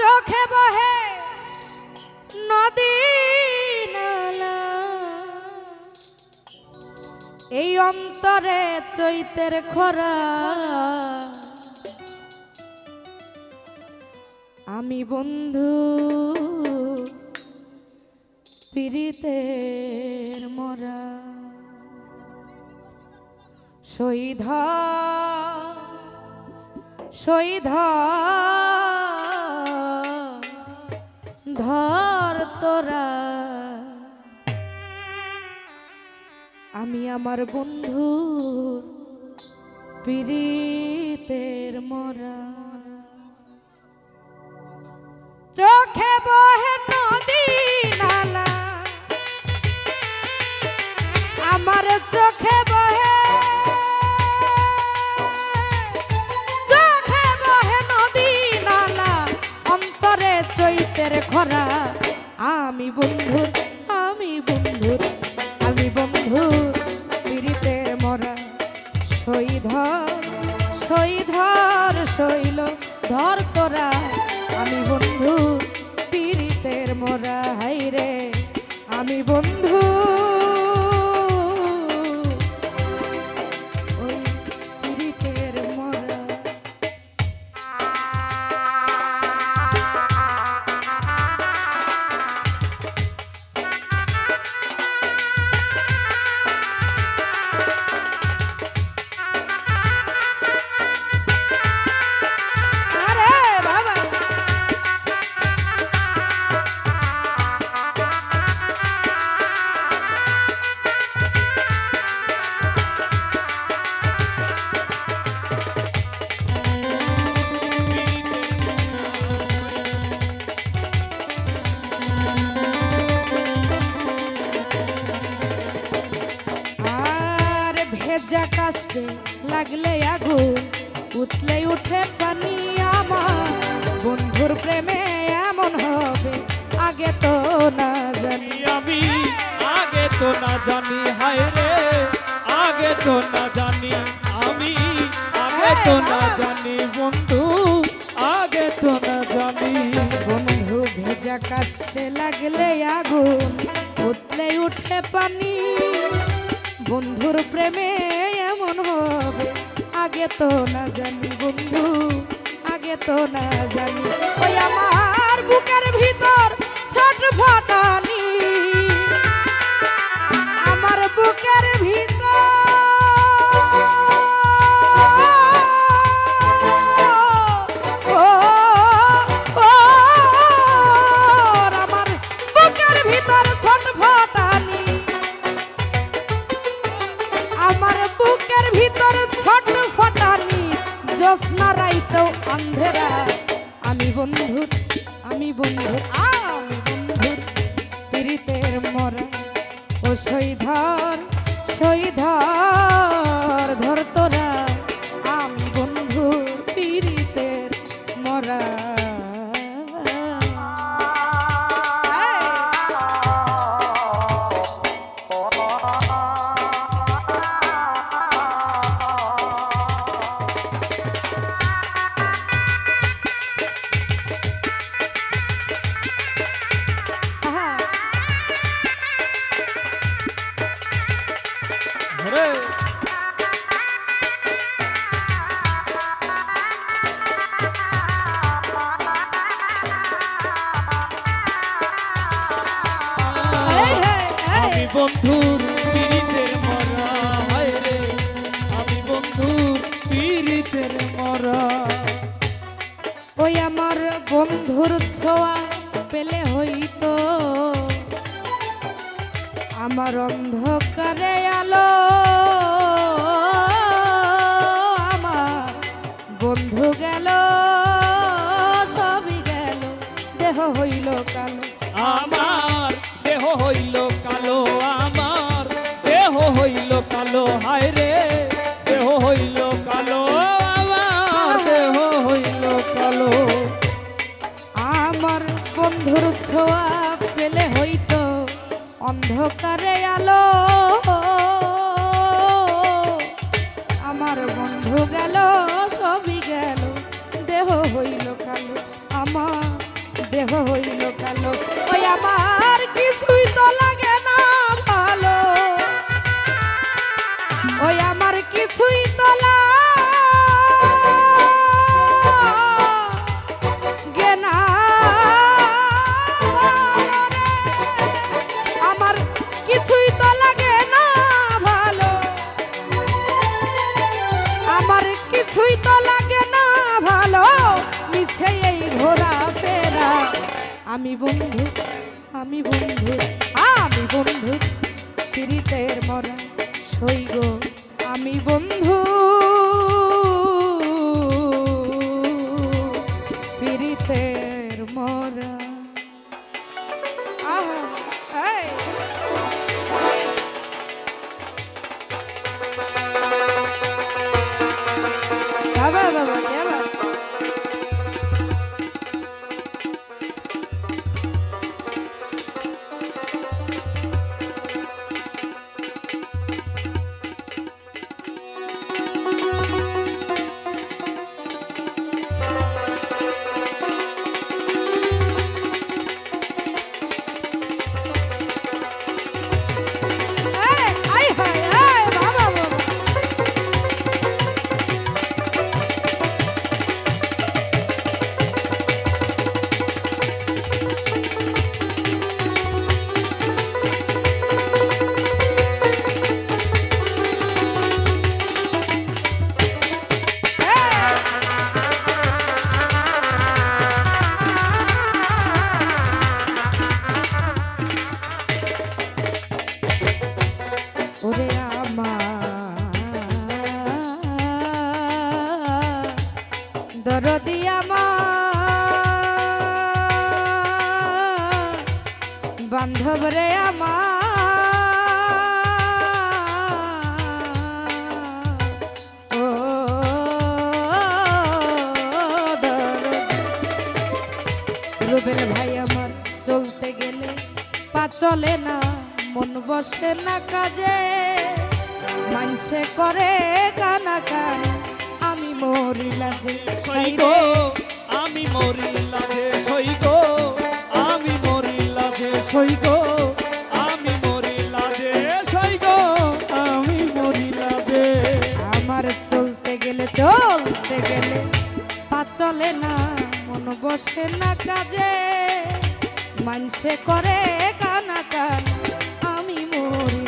চোখে বহে নদী নালা। এই অন্তরে চৈতের খরা। আমি বন্ধু পীড়িতের মরা। শহীদ শহীদ ধর তোরা। আমি আমার বন্ধু পীড়িতের মরা। চোখে বহে নদী নালা। আমার চোখে চৈতের খরা আমি বন্ধুর ভেজা লাগলে আগুন উতলে উঠে পানি আমার। বন্ধুর প্রেমে এমন হবে আগে তো না জানি। আমি আগে তো না জানি হায় রে আগে তো না জানি আমি আগে তো না জানি বন্ধু আগে তো না জানি। বন্ধু ভেজা কাশতে লাগলে আগুন উতলে উঠে পানি। বন্ধুর প্রেমে এমন হবে আগে তো না জানি বন্ধু, আগে তো না জানি। ওই আমার বুকের ভিতর ছোট ফটানি আমার বুকের ভিতর ও শহীধর দেহ হইল কালো। আমার দেহ হইল কালো আমার দেহ হইল কালো হায় রে দেহ হইল কালো আমার দেহ হইল কালো। আমার বন্ধুর ছোঁয়া পেলে হইতো অন্ধকারে আলো। আমার বন্ধু গেল দেহ হইল কালো। ওই আমার কিছুই তো লাগে না ভালো। ওই আমার কিছুই তো লাগে আমার। ও রুবেল ভাই আমার চলতে গেলে পা চলে না মন বসে না কাজে। মানসে করে কানা কান আমি মরি লাজে আমি মরি গো আমি মরি লাজে সই আমি আমার চলতে গেলে চলতে গেলে চলে না, মন বসে না কাজে। মানসে করে কানা কান, আমি মরি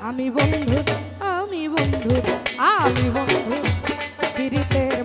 আমি বন্ধু আমি বন্ধু আমি বন্ধু পিরিতের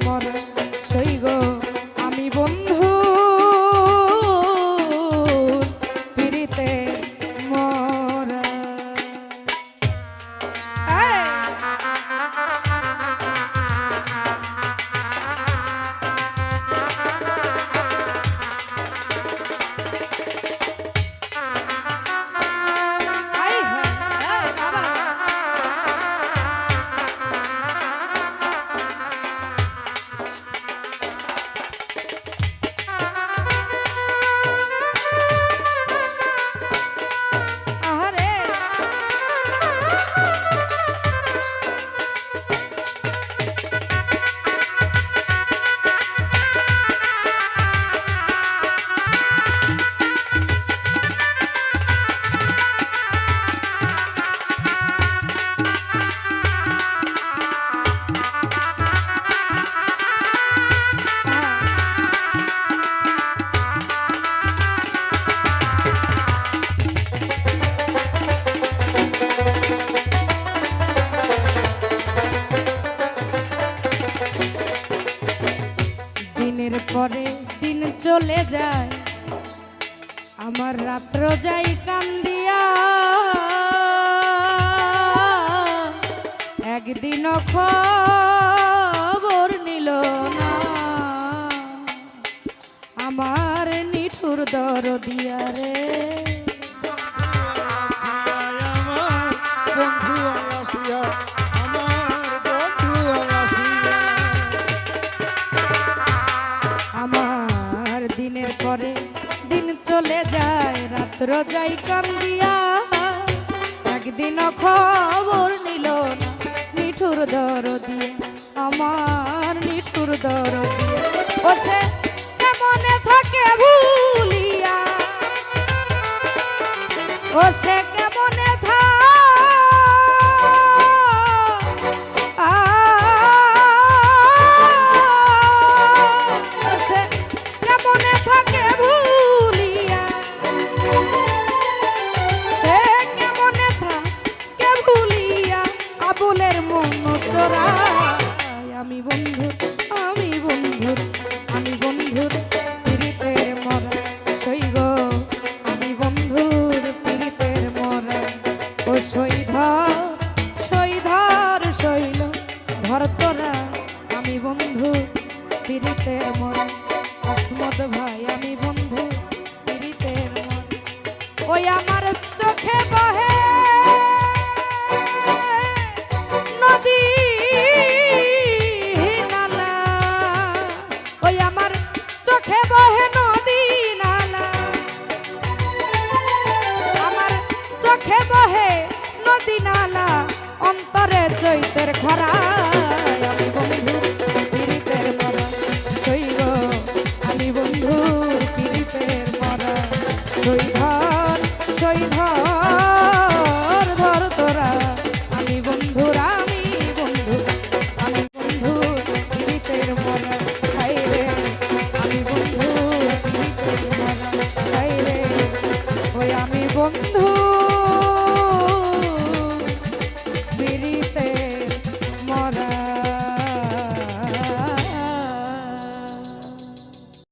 রাত্র যাই কান্দিয়া। একদিন খবর নিল না। আমার নিঠুর দর দিয়া রে। রজাই কান্দিয়া একদিন খবর নিল না মিঠুর দর দিয়ে আমার মিঠুর দর দিয়ে ও সে থাকে ভুলিয়া? ও সে ওই আমার চোখে বহে নদী নালা। আমার চোখে বহে নদী নালা অন্তরে চৈতের খরা।